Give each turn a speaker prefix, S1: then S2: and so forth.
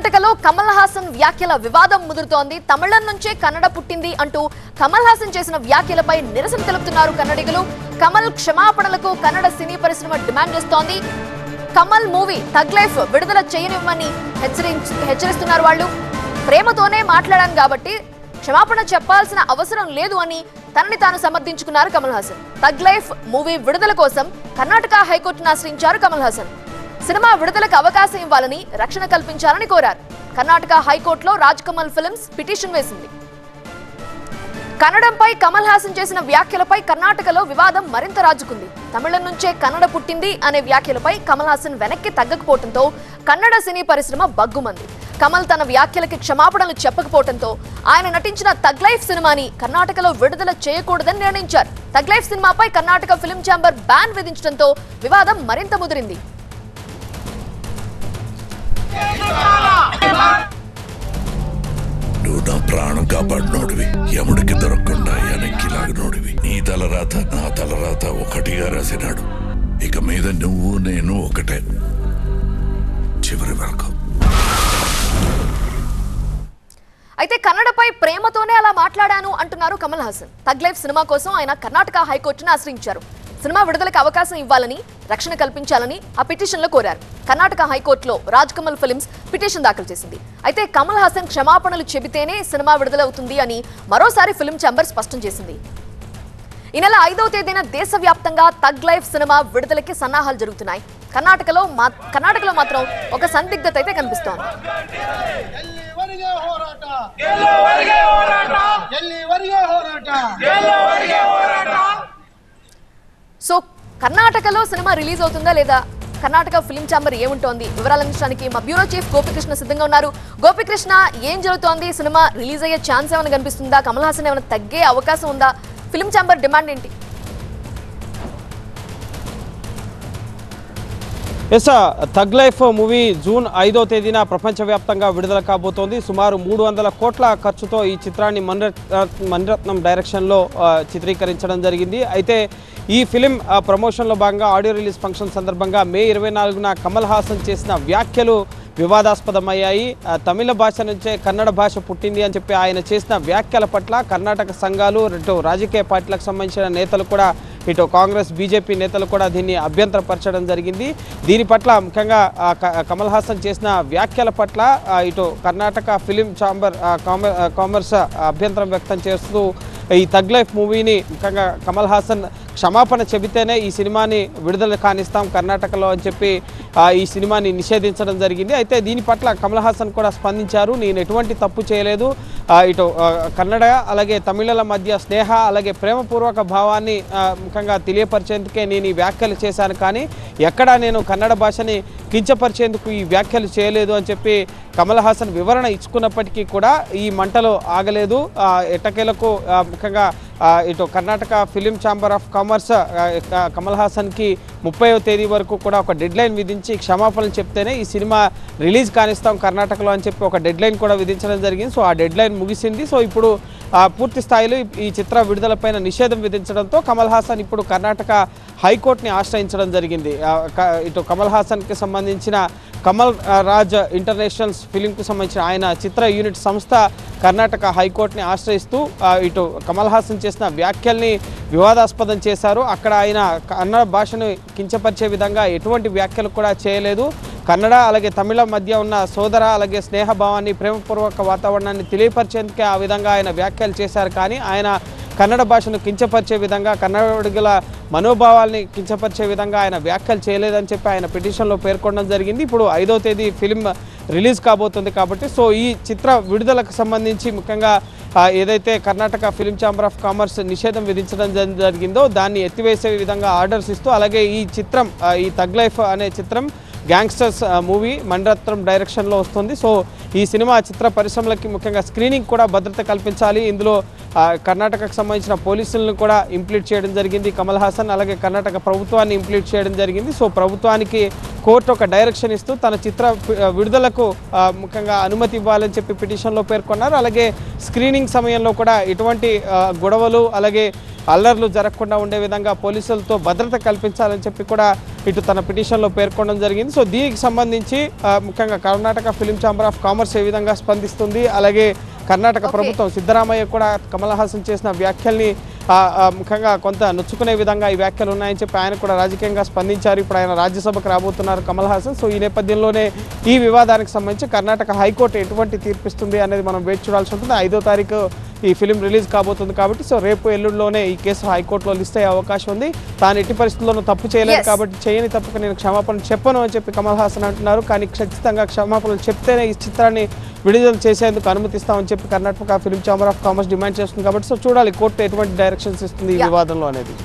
S1: కర్ణాటకలో కమల్ హాసన్ వ్యాఖ్యల వివాదం ముదురుతోంది. తమిళం నుంచే కన్నడ పుట్టింది అంటూ కమల్ హాసన్ చేసిన వ్యాఖ్యలపై నిరసన తెలుపుతున్నారు కన్నడిగులు. కమల్ క్షమాపణలకు కన్నడ సినీ పరిశ్రమ డిమాండ్ చేస్తోంది. కమల్ మూవీ తగ్లైఫ్ విడుదల చేయనివ్వమని హెచ్చరించి హెచ్చరిస్తున్నారు వాళ్ళు. ప్రేమతోనే మాట్లాడాను కాబట్టి క్షమాపణ చెప్పాల్సిన అవసరం లేదు అని తనని తాను సమర్థించుకున్నారు Kamal Haasan. Thug Life movie విడుదల కోసం కర్ణాటక హైకోర్టును ఆశ్రయించారు కమల్ హాసన్. సినిమా విడుదలకు అవకాశం ఇవ్వాలని రక్షణ కల్పించాలని కోరారు. కర్ణాటక హైకోర్టులో రాజ్ కమల్ ఫిల్మ్స్ పిటిషన్ వేసింది. కన్నడంపై కమల్ హాసన్ చేసిన వ్యాఖ్యలపై కర్ణాటకలో వివాదం మరింత రాజుకుంది. తమిళం నుంచే కన్నడ పుట్టింది అనే వ్యాఖ్యలపై కమల్ హాసన్ వెనక్కి తగ్గకపోవడంతో కన్నడ సినీ పరిశ్రమ బగ్గుమంది. కమల్ తన వ్యాఖ్యలకి క్షమాపణలు చెప్పకపోవడంతో ఆయన నటించిన తగ్ లైఫ్ సినిమాని కర్ణాటకలో విడుదల చేయకూడదని నిర్ణయించారు. తగ్ లైఫ్ సినిమాపై కర్ణాటక ఫిల్మ్ ఛాంబర్ బ్యాన్ విధించడంతో వివాదం మరింత ముదిరింది.
S2: నువ్వు నా ప్రాణం కాపాడినోడివి. యముడికి దొరకకుండా వెనక్కి లాగినోడివి. నీ తలరాత నా తలరాత ఒకటిగా రాసినాడు. ఇక మీద నువ్వు నేను ఒకటే. చివరి వరకు.
S1: అయితే కన్నడపై ప్రేమతోనే అలా మాట్లాడాను అంటున్నారు కమల్ హాసన్. తగ్లైఫ్ సినిమా కోసం ఆయన కర్ణాటక హైకోర్టును ఆశ్రయించారు. సినిమా విడుదలకు అవకాశం ఇవ్వాలని రక్షణ కల్పించాలని ఆ పిటిషన్లో కోరారు కర్ణాటక హైకోర్టులో రాజ్ కమల్ ఫిల్మ్స్ పిటిషన్ దాఖలు చేసింది అయితే కమల్ హాసన్ క్షమాపణలు చెబితేనే సినిమా విడుదలవుతుంది అని మరోసారి ఫిల్మ్ ఛాంబర్ స్పష్టం చేసింది ఈ నెల ఐదవ తేదీన దేశవ్యాప్తంగా తగ్ లైఫ్ సినిమా విడుదలకి సన్నాహాలు జరుగుతున్నాయి కర్ణాటకలో మా కర్ణాటకలో మాత్రం ఒక సందిగ్ధత అయితే కనిపిస్తోంది
S3: ಎಲ್ಲಿವರೆಗೆ ಹೋರಾಟ ಎಲ್ಲಿವರೆಗೆ ಹೋರಾಟ
S1: కర్ణాటకలో సినిమా రిలీజ్ అవుతుందా లేదా? కర్ణాటక ఫిల్మ్ ఛాంబర్ ఏముంటోంది? వివరాలు అందించడానికి మా బ్యూరో చీఫ్ గోపికృష్ణ సిద్ధంగా ఉన్నారు. గోపికృష్ణ ఏం జరుగుతోంది? సినిమా రిలీజ్ అయ్యే ఛాన్స్ ఏమైనా కనిపిస్తుందా? కమల్ హాసన్ ఏమైనా తగ్గే అవకాశం ఉందా? ఫిల్మ్ ఛాంబర్ డిమాండ్ ఏంటి?
S4: ఎస్ తగ్ లైఫ్ మూవీ జూన్ ఐదో తేదీన ప్రపంచవ్యాప్తంగా విడుదల కాబోతోంది. సుమారు మూడు వందల కోట్ల ఖర్చుతో ఈ చిత్రాన్ని మణిరత్నం డైరెక్షన్లో చిత్రీకరించడం జరిగింది. అయితే ఈ ఫిలిం ప్రమోషన్లో భాగంగా ఆడియో రిలీజ్ ఫంక్షన్ సందర్భంగా మే ఇరవై నాలుగున కమల్ హాసన్ చేసిన వ్యాఖ్యలు వివాదాస్పదమయ్యాయి. తమిళ భాష నుంచే కన్నడ భాష పుట్టింది అని చెప్పి ఆయన చేసిన వ్యాఖ్యల పట్ల కర్ణాటక సంఘాలు ఇటు రాజకీయ పార్టీలకు సంబంధించిన నేతలు కూడా ఇటు కాంగ్రెస్ బీజేపీ నేతలు కూడా దీన్ని అభ్యంతరపరచడం జరిగింది. దీని పట్ల ముఖ్యంగా కమల్ హాసన్ చేసిన వ్యాఖ్యల పట్ల ఇటు కర్ణాటక ఫిలిం ఛాంబర్ కామ- కామర్స్ అభ్యంతరం వ్యక్తం చేస్తూ ఈ తగ్ లైఫ్ మూవీని ముఖ్యంగా కమల్ హాసన్ క్షమాపణ చెబితేనే ఈ సినిమాని విడుదల కానిస్తాం కర్ణాటకలో అని చెప్పి ఈ సినిమాని నిషేధించడం జరిగింది. అయితే దీని పట్ల కమల్ హాసన్ కూడా స్పందించారు. నేను ఎటువంటి తప్పు చేయలేదు. ఇటు కన్నడ అలాగే తమిళల మధ్య స్నేహ అలాగే ప్రేమపూర్వక భావాన్ని ముఖ్యంగా తెలియపరిచేందుకే నేను ఈ వ్యాఖ్యలు చేశాను. కానీ ఎక్కడా నేను కన్నడ భాషని కించపరిచేందుకు ఈ వ్యాఖ్యలు చేయలేదు అని చెప్పి కమల్ హాసన్ వివరణ ఇచ్చుకున్నప్పటికీ కూడా ఈ మంటలు ఆగలేదు. ఎట్టకేలకు ముఖ్యంగా ఇటు Karnataka film chamber of commerce Kamal హాసన్కి ముప్పైవ తేదీ వరకు కూడా ఒక డెడ్ లైన్ విధించి క్షమాపణలు చెప్తేనే ఈ సినిమా రిలీజ్ కానిస్తాం కర్ణాటకలో అని చెప్పి ఒక డెడ్ లైన్ కూడా విధించడం జరిగింది. సో ఆ డెడ్ లైన్ ముగిసింది. సో ఇప్పుడు పూర్తి స్థాయిలో ఈ- చిత్ర విడుదలపైన నిషేధం విధించడంతో కమల్ హాసన్ ఇప్పుడు కర్ణాటక హైకోర్టుని ఆశ్రయించడం జరిగింది. ఇటు కమల్ హాసన్కి సంబంధించిన కమల్ రాజ్ ఇంటర్నేషనల్ ఫిలింకు సంబంధించిన ఆయన చిత్ర యూనిట్ సంస్థ కర్ణాటక హైకోర్టుని ఆశ్రయిస్తూ ఇటు కమల్ హాసన్ చేసిన వ్యాఖ్యల్ని వివాదాస్పదం చేశారు. అక్కడ ఆయన కన్నడ భాషను కించపరిచే విధంగా ఎటువంటి వ్యాఖ్యలు కూడా చేయలేదు. కన్నడ అలాగే తమిళ మధ్య ఉన్న సోదర అలాగే స్నేహభావాన్ని ప్రేమపూర్వక వాతావరణాన్ని తెలియపరిచేందుకే ఆ విధంగా ఆయన వ్యాఖ్యలు చేశారు. కానీ ఆయన కన్నడ భాషను కించపరిచే విధంగా కన్నడిగుల మనోభావాల్ని కించపరిచే విధంగా ఆయన వ్యాఖ్యలు చేయలేదని చెప్పి ఆయన పిటిషన్లో పేర్కొనడం జరిగింది. ఇప్పుడు ఐదో తేదీ ఫిలిం రిలీజ్ కాబోతుంది కాబట్టి సో ఈ చిత్ర విడుదలకు సంబంధించి ముఖ్యంగా ఏదైతే Karnataka film chamber of commerce నిషేధం విధించడం జరిగిందో దాన్ని ఎత్తివేసే విధంగా ఆర్డర్స్ ఇస్తూ అలాగే ఈ చిత్రం ఈ తగ్ లైఫ్ అనే చిత్రం గ్యాంగ్స్టర్స్ మూవీ మణిరత్నం డైరెక్షన్లో వస్తుంది. సో ఈ సినిమా చిత్ర పరిశ్రమలకి ముఖ్యంగా స్క్రీనింగ్ కూడా భద్రత కల్పించాలి. ఇందులో కర్ణాటకకు సంబంధించిన పోలీసులను కూడా ఇంప్లీట్ చేయడం జరిగింది. కమల్ హాసన్ అలాగే కర్ణాటక ప్రభుత్వాన్ని ఇంప్లీట్ చేయడం జరిగింది. సో ప్రభుత్వానికి కోర్టు ఒక డైరెక్షన్ ఇస్తూ తన చిత్ర విడుదలకు ముఖ్యంగా అనుమతి ఇవ్వాలని చెప్పి పిటిషన్లో పేర్కొన్నారు. అలాగే స్క్రీనింగ్ సమయంలో కూడా ఎటువంటి గొడవలు అలాగే అల్లర్లు జరగకుండా ఉండే విధంగా పోలీసులతో భద్రత కల్పించాలని చెప్పి కూడా ఇటు తన పిటిషన్లో పేర్కొనడం జరిగింది. సో దీనికి సంబంధించి ముఖ్యంగా Karnataka film chamber of commerce ఏ విధంగా స్పందిస్తుంది అలాగే కర్ణాటక. ప్రభుత్వం సిద్ధరామయ్య కూడా కమల్ హాసన్ చేసిన వ్యాఖ్యల్ని ముఖ్యంగా కొంత నొచ్చుకునే విధంగా ఈ వ్యాఖ్యలు ఉన్నాయని చెప్పి ఆయన కూడా రాజకీయంగా స్పందించారు. ఇప్పుడు ఆయన రాజ్యసభకు రాబోతున్నారు కమల్ హాసన్. సో ఈ నేపథ్యంలోనే ఈ వివాదానికి సంబంధించి కర్ణాటక హైకోర్టు ఎటువంటి తీర్పిస్తుంది అనేది మనం వేచి చూడాల్సి ఉంటుంది. ఐదో తారీఖు ఈ ఫిలిం రిలీజ్ కాబోతుంది కాబట్టి సో రేపు ఎల్లుండిలోనే ఈ కేసు హైకోర్టులో లిస్ట్ అయ్యే అవకాశం ఉంది తాను ఎట్టి పరిస్థితుల్లోనూ తప్పు చేయలేదు. కాబట్టి చేయని తప్పుకు నేను క్షమాపణ చెప్పను అని చెప్పి కమల్ హాసన్ అంటున్నారు కానీ ఖచ్చితంగా క్షమాపణలు చెప్తేనే ఈ చిత్రాన్ని విడుదల చేసేందుకు అనుమతిస్తామని చెప్పి Karnataka film chamber of commerce demand చేస్తుంది కాబట్టి సో చూడాలి కోర్టు ఎటువంటి డైరెక్షన్స్ ఇస్తుంది ఈ. వివాదంలో అనేది